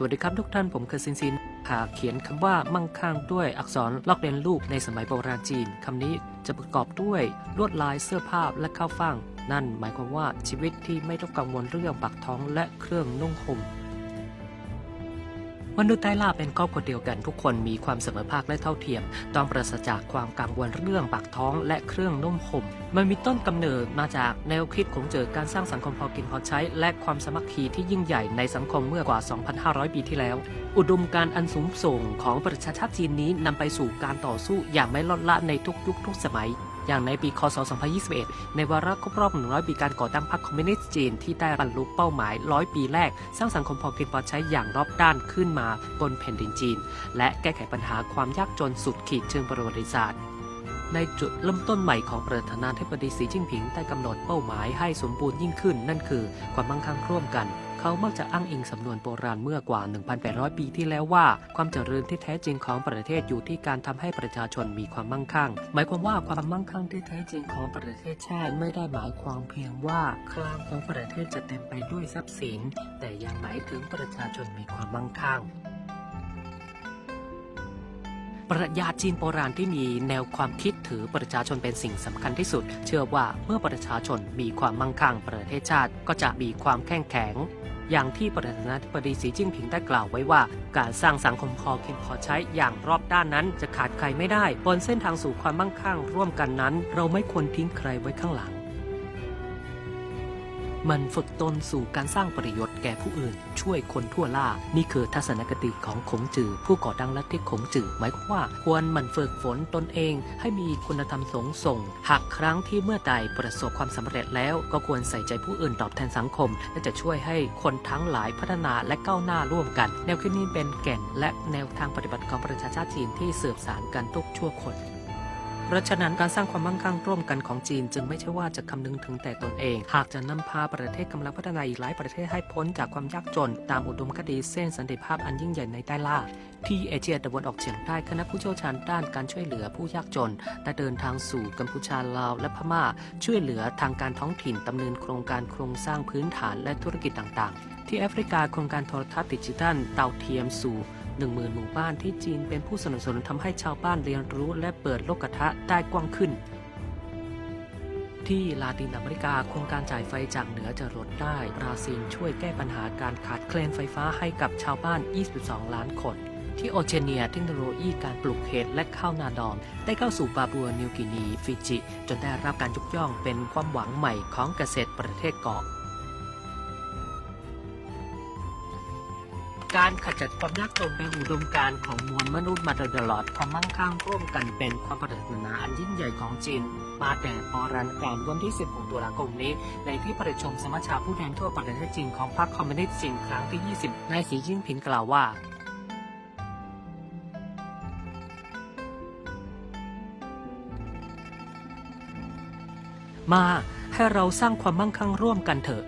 สวัสดีครับทุกท่านผมคือซินซิน หากเขียนคำว่ามั่งคั่งด้วยอักษรลอกเลียนรูปในสมัยโบราณจีนคำนี้จะประกอบด้วยลวดลายเสื้อผ้าและข้าวฟ่างนั่นหมายความว่าชีวิตที่ไม่ต้องกังวลเรื่องปากท้องและเครื่องนุ่งห่ม มนุษย์ใต้ล่าเป็นครอบครัวเดียวกันทุกคนมีความเสมอภาคและเท่าเทียม ต้องปราศจากความกังวลเรื่องปากท้องและเครื่องนุ่มห่ม มันมีต้นกำเนิดมาจากแนวคิดของเจอการสร้างสังคมพอกินพอใช้ และความสมัคคีที่ยิ่งใหญ่ในสังคมเมื่อกว่า 2,500 ปีที่แล้ว อุดมการอันสูงส่งของประชาชาติจีนนี้นำไปสู่การต่อสู้อย่างไม่ลดละในทุกยุคทุกสมัย อย่างในปีคศ 2021 ในวาระครบรอบ 100 ปีการก่อตั้งพรรคคอมมิวนิสต์จีน ที่ได้บรรลุเป้าหมาย 100 ปีแรก สร้างสังคมพอกินพอใช้อย่างรอบด้านขึ้นมาบนแผ่นดินจีน และแก้ไขปัญหาความยากจนสุดขีดเชิงประวัติศาสตร์ในจุดเริ่มต้นใหม่ของประธานาธิบดีสีจิ้นผิงได้กำหนดเป้าหมายให้สมบูรณ์ยิ่งขึ้น นั่นคือความมั่งคั่งร่วมกัน เขามักจะอ้างอิงสำนวนโบราณเมื่อกว่า 1,800 ปีที่แล้วว่า ความเจริญที่แท้จริงของประเทศอยู่ที่การทำให้ประชาชนมีความมั่งคั่ง หมายความว่าความมั่งคั่งที่แท้จริงของประเทศชาติไม่ได้หมายความเพียงว่าคลังของประเทศจะเต็มไปด้วยทรัพย์สิน แต่ยังหมายถึงประชาชนมีความมั่งคั่ง ปรัชญาจีนโบราณที่มีแนวความคิดถือประชาชนเป็นสิ่งสำคัญที่สุด เชื่อว่าเมื่อประชาชนมีความมั่งคั่งประเทศชาติก็จะมีความแข็งแข็ง อย่างที่ประธานาธิบดีสีจิ้นผิงได้กล่าวไว้ว่า การสร้างสังคมพอกินพอใช้อย่างรอบด้านนั้น จะขาดใครไม่ได้ บนเส้นทางสู่ความมั่งคั่งร่วมกันนั้น เราไม่ควรทิ้งใครไว้ข้างหลัง มันฝึกตนสู่การสร้างประโยชน์แก่ผู้อื่น ช่วยคนทั่วล่า นี่คือทัศนคติของขงจือ ผู้ก่อตั้งลัทธิขงจือ หมายความว่า ควรมันฝึกฝนตนเอง ให้มีคุณธรรมสงส่ง หากครั้งที่เมื่อใดประสบความสำเร็จแล้ว ก็ควรใส่ใจผู้อื่นตอบแทนสังคม และจะช่วยให้คนทั้งหลายพัฒนาและก้าวหน้าร่วมกัน แนวคิดนี้เป็นแก่นและแนวทางปฏิบัติของประชาชาติจีนที่สืบสานกันทุกชั่วคน เพราะฉะนั้นการสร้างความมั่งคั่งร่วมกันของจีน จึงไม่ใช่ว่าจะคำนึงถึงแต่ตนเอง หากจะนำพาประเทศกำลังพัฒนาอีกหลายประเทศให้พ้นจากความยากจน ตามอุดมคติเส้นสันติภาพอันยิ่งใหญ่ในใต้ล่าที่เอเชียตะวันออกเฉียงใต้คณะผู้เชี่ยวชาญด้านการช่วยเหลือผู้ยากจนได้เดินทางสู่กัมพูชาลาวและพม่า ช่วยเหลือทางการท้องถิ่นดำเนินโครงการโครงสร้างพื้นฐานและธุรกิจต่างๆ ที่แอฟริกาโครงการโทรทัศน์ดิจิทัลเตาเทียมสู่ หนึ่งหมื่นหมู่บ้านที่จีนเป็นผู้สนับสนุนทำให้ชาวบ้านเรียนรู้และเปิดโลกทัศน์ได้กว้างขึ้น ที่ลาตินอเมริกาโครงการจ่ายไฟจากเหนือจรดใต้บราซิลช่วยแก้ปัญหาการขาดแคลนไฟฟ้าให้กับชาวบ้าน 22 ล้านคน ที่โอเชเนียเทคโนโลยีการปลูกเห็ดและข้าวนาดอนได้เข้าสู่ปาปัวนิวกินี ฟิจิ จนได้รับการยกย่องเป็นความหวังใหม่ของเกษตรประเทศเกาะ การขจัดความยากจนเป็นอุดมการณ์ของมวลมนุษย์มาโดยตลอดความมั่งคั่งร่วมกันเป็นความปรารถนาอันยิ่งใหญ่ของจีนมาแต่ปรันการวันที่ 16 ตุลาคมนี้ ในที่ประชุมสมัชชาผู้แทนทั่วประเทศจีนของพรรคคอมมิวนิสต์จีนครั้งที่ 20 นายสีจิ้นผิงกล่าวว่ามาให้เราสร้างความมั่งคั่งร่วมกันเถอะ